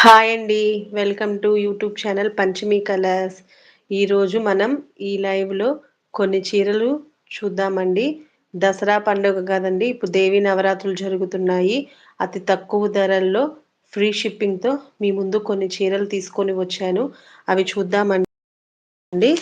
Hi అండి. Welcome to YouTube channel Panchami colours. ఈరోజు మనం ఈ లైవ్లో కొన్ని చీరలు చూద్దామండి. దసరా పండుగ కదండి. ఇప్పుడు దేవి నవరాత్రులు జరుగుతున్నాయి. అతి తక్కువ ధరల్లో ఫ్రీ షిప్పింగ్తో మీ ముందు కొన్ని చీరలు తీసుకొని వచ్చాను. అవి చూద్దామండి.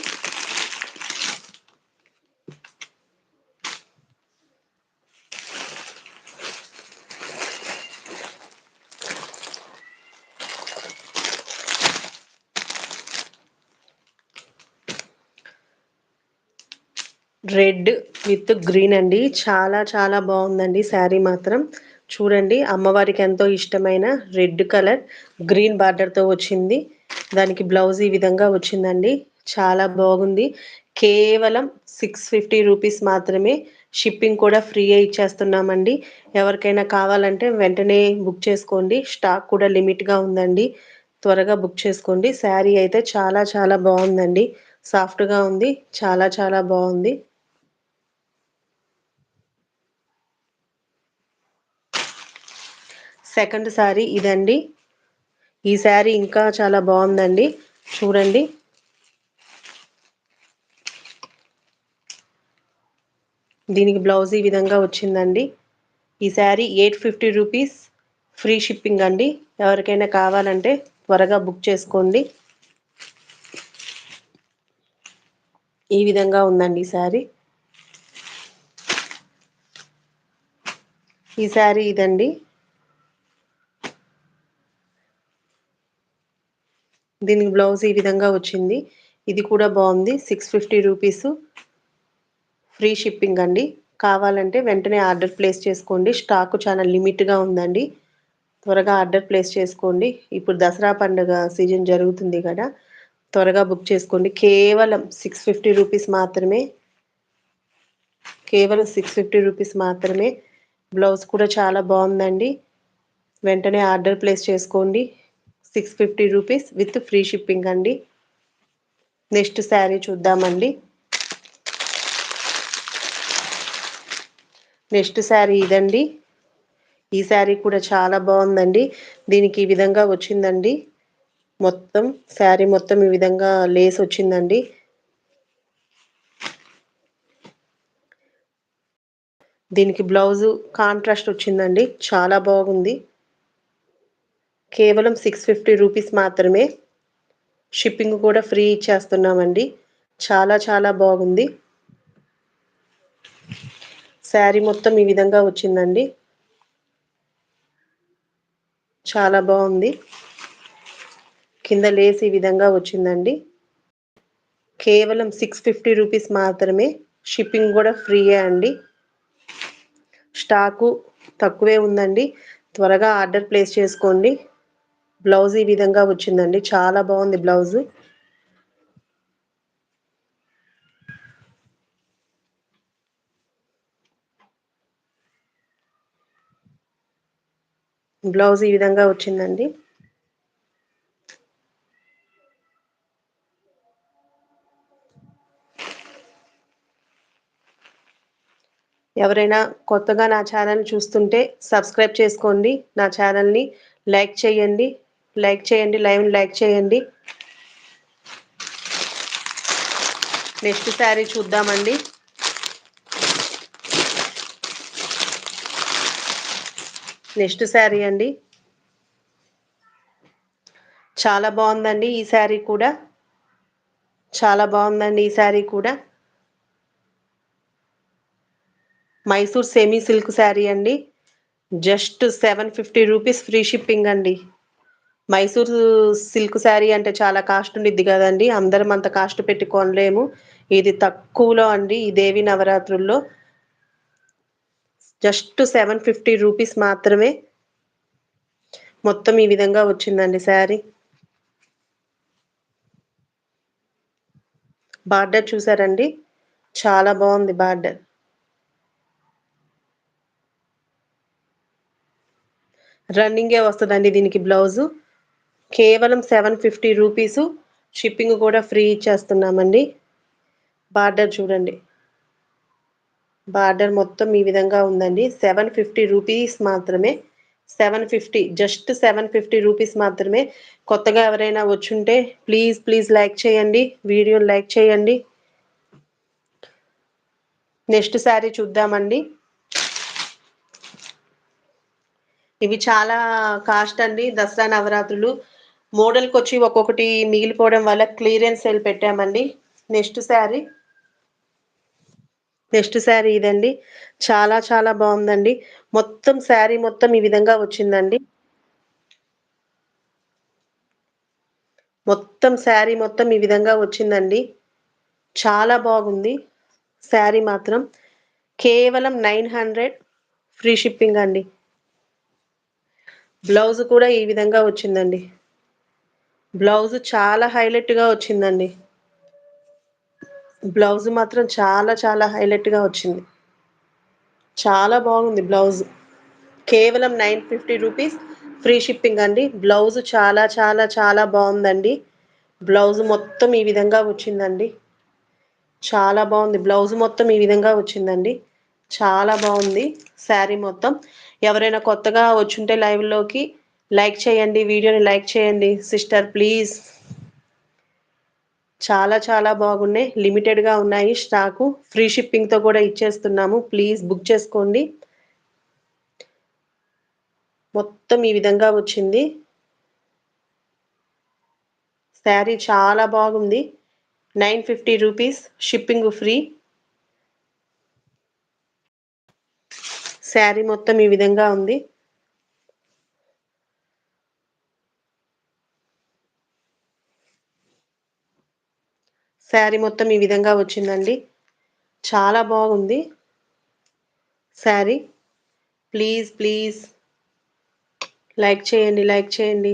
రెడ్ విత్ గ్రీన్ అండి. చాలా చాలా బాగుందండి శారీ మాత్రం. చూడండి అమ్మవారికి ఎంతో ఇష్టమైన రెడ్ కలర్ గ్రీన్ బార్డర్తో వచ్చింది. దానికి బ్లౌజ్ ఈ విధంగా వచ్చిందండి. చాలా బాగుంది. కేవలం సిక్స్ ఫిఫ్టీ రూపీస్ మాత్రమే షిప్పింగ్ కూడా ఫ్రీ ఇచ్చేస్తున్నామండి. ఎవరికైనా కావాలంటే వెంటనే బుక్ చేసుకోండి. స్టాక్ కూడా లిమిట్గా ఉందండి. త్వరగా బుక్ చేసుకోండి. శారీ అయితే చాలా చాలా బాగుందండి. సాఫ్ట్గా ఉంది. చాలా చాలా బాగుంది. సెకండ్ శారీ ఇదండి. ఈ శారీ ఇంకా చాలా బాగుందండి. చూడండి. దీనికి బ్లౌజ్ ఈ విధంగా వచ్చిందండి. ఈ sari eight fifty rupees. Free shipping అండి. ఎవరికైనా కావాలంటే త్వరగా బుక్ చేసుకోండి. ఈ విధంగా ఉందండి ఈ శారీ ఈ శారీ ఇదండి. దీనికి బ్లౌజ్ ఈ విధంగా వచ్చింది. ఇది కూడా బాగుంది. Six fifty rupees. Free shipping అండి. కావాలంటే వెంటనే ఆర్డర్ ప్లేస్ చేసుకోండి. స్టాక్ చాలా లిమిట్గా ఉందండి. త్వరగా ఆర్డర్ ప్లేస్ చేసుకోండి. ఇప్పుడు దసరా పండుగ సీజన్ జరుగుతుంది కదా. త్వరగా బుక్ చేసుకోండి. కేవలం సిక్స్ ఫిఫ్టీ రూపీస్ మాత్రమే. కేవలం సిక్స్ ఫిఫ్టీ రూపీస్ మాత్రమే. బ్లౌజ్ కూడా చాలా బాగుందండి. వెంటనే ఆర్డర్ ప్లేస్ చేసుకోండి. Six fifty rupees with free shipping అండి. నెక్స్ట్ శారీ చూద్దామండి. నెక్స్ట్ శారీ ఇదండి. ఈ శారీ కూడా చాలా బాగుందండి. దీనికి ఈ విధంగా వచ్చిందండి. మొత్తం శారీ మొత్తం ఈ విధంగా లేస్ వచ్చిందండి. దీనికి బ్లౌజు కాంట్రాస్ట్ వచ్చిందండి. చాలా బాగుంది. కేవలం సిక్స్ ఫిఫ్టీ రూపీస్ మాత్రమే షిప్పింగ్ కూడా ఫ్రీ ఇచ్చేస్తున్నామండి. చాలా చాలా బాగుంది. శారీ మొత్తం ఈ విధంగా వచ్చిందండి. చాలా బాగుంది. కింద లేస్ ఈ విధంగా వచ్చిందండి. కేవలం సిక్స్ ఫిఫ్టీ రూపీస్ మాత్రమే షిప్పింగ్ కూడా ఫ్రీయే అండి. స్టాకు తక్కువే ఉందండి. త్వరగా ఆర్డర్ ప్లేస్ చేసుకోండి. బ్లౌజ్ ఈ విధంగా వచ్చిందండి. చాలా బాగుంది బ్లౌజు. బ్లౌజ్ ఈ విధంగా వచ్చిందండి. ఎవరైనా కొత్తగా నా ఛానల్ చూస్తుంటే సబ్స్క్రైబ్ చేసుకోండి. నా ఛానల్ని లైక్ చేయండి. లైక్ చేయండి లైవ్ లైక్ చేయండి. నెక్స్ట్ శారీ చూద్దామండి. నెక్స్ట్ శారీ అండి. చాలా బాగుందండి ఈ శారీ కూడా. చాలా బాగుందండి ఈ శారీ కూడా. మైసూర్ సెమీ సిల్క్ శారీ అండి. Just seven fifty rupees free shipping అండి. మైసూర్ సిల్క్ శారీ అంటే చాలా కాస్ట్ ఉండిద్ది కదండి. అందరం అంత కాస్ట్ పెట్టి కొనలేము. ఇది తక్కువలో అండి ఈ దేవి నవరాత్రుల్లో. జస్ట్ సెవెన్ ఫిఫ్టీ రూపీస్ మాత్రమే. మొత్తం ఈ విధంగా వచ్చిందండి శారీ. బార్డర్ చూసారండి? చాలా బాగుంది బార్డర్. రన్నింగే వస్తుందండి దీనికి బ్లౌజు. కేవలం సెవెన్ ఫిఫ్టీ రూపీసు షిప్పింగ్ కూడా ఫ్రీ ఇచ్చేస్తున్నామండి. బార్డర్ చూడండి. బార్డర్ మొత్తం ఈ విధంగా ఉందండి. సెవెన్ ఫిఫ్టీ రూపీస్ మాత్రమే seven fifty just seven fifty rupees మాత్రమే. కొత్తగా ఎవరైనా వచ్చుంటే ప్లీజ్ ప్లీజ్ లైక్ చేయండి వీడియో లైక్ చేయండి. నెక్స్ట్ శారీ చూద్దామండి. ఇవి చాలా కాస్ట్ అండి. దసరా నవరాత్రులు మోడల్కి వచ్చి ఒక్కొక్కటి మిగిలిపోవడం వల్ల క్లియరెన్స్ సేల్ పెట్టామండి. నెక్స్ట్ శారీ. నెక్స్ట్ శారీ ఇదండి. చాలా చాలా బాగుందండి. మొత్తం శారీ మొత్తం ఈ విధంగా వచ్చిందండి. మొత్తం శారీ మొత్తం ఈ విధంగా వచ్చిందండి. చాలా బాగుంది. శారీ మాత్రం కేవలం నైన్ హండ్రెడ్ ఫ్రీ షిప్పింగ్ అండి. బ్లౌజ్ కూడా ఈ విధంగా వచ్చిందండి. బ్లౌజ్ చాలా హైలైట్గా వచ్చిందండి. బ్లౌజ్ మాత్రం చాలా చాలా హైలైట్గా వచ్చింది. చాలా బాగుంది బ్లౌజ్. కేవలం nine fifty rupees free shipping అండి. బ్లౌజ్ చాలా చాలా చాలా బాగుందండి. బ్లౌజ్ మొత్తం ఈ విధంగా వచ్చిందండి. చాలా బాగుంది. బ్లౌజ్ మొత్తం ఈ విధంగా వచ్చిందండి. చాలా బాగుంది. శారీ మొత్తం. ఎవరైనా కొత్తగా వచ్చుంటే లైవ్లోకి లైక్ చేయండి వీడియోని లైక్ చేయండి. Sister please. చాలా చాలా బాగున్నాయి. లిమిటెడ్గా ఉన్నాయి. స్టాకు ఫ్రీ షిప్పింగ్తో కూడా ఇచ్చేస్తున్నాము. ప్లీజ్ బుక్ చేసుకోండి. మొత్తం ఈ విధంగా వచ్చింది. శారీ చాలా బాగుంది. Nine fifty rupees shipping free. Sari మొత్తం ఈ విధంగా ఉంది. శారీ మొత్తం ఈ విధంగా వచ్చిందండి. చాలా బాగుంది. శారీ. Please please. లైక్ చేయండి లైక్ చేయండి.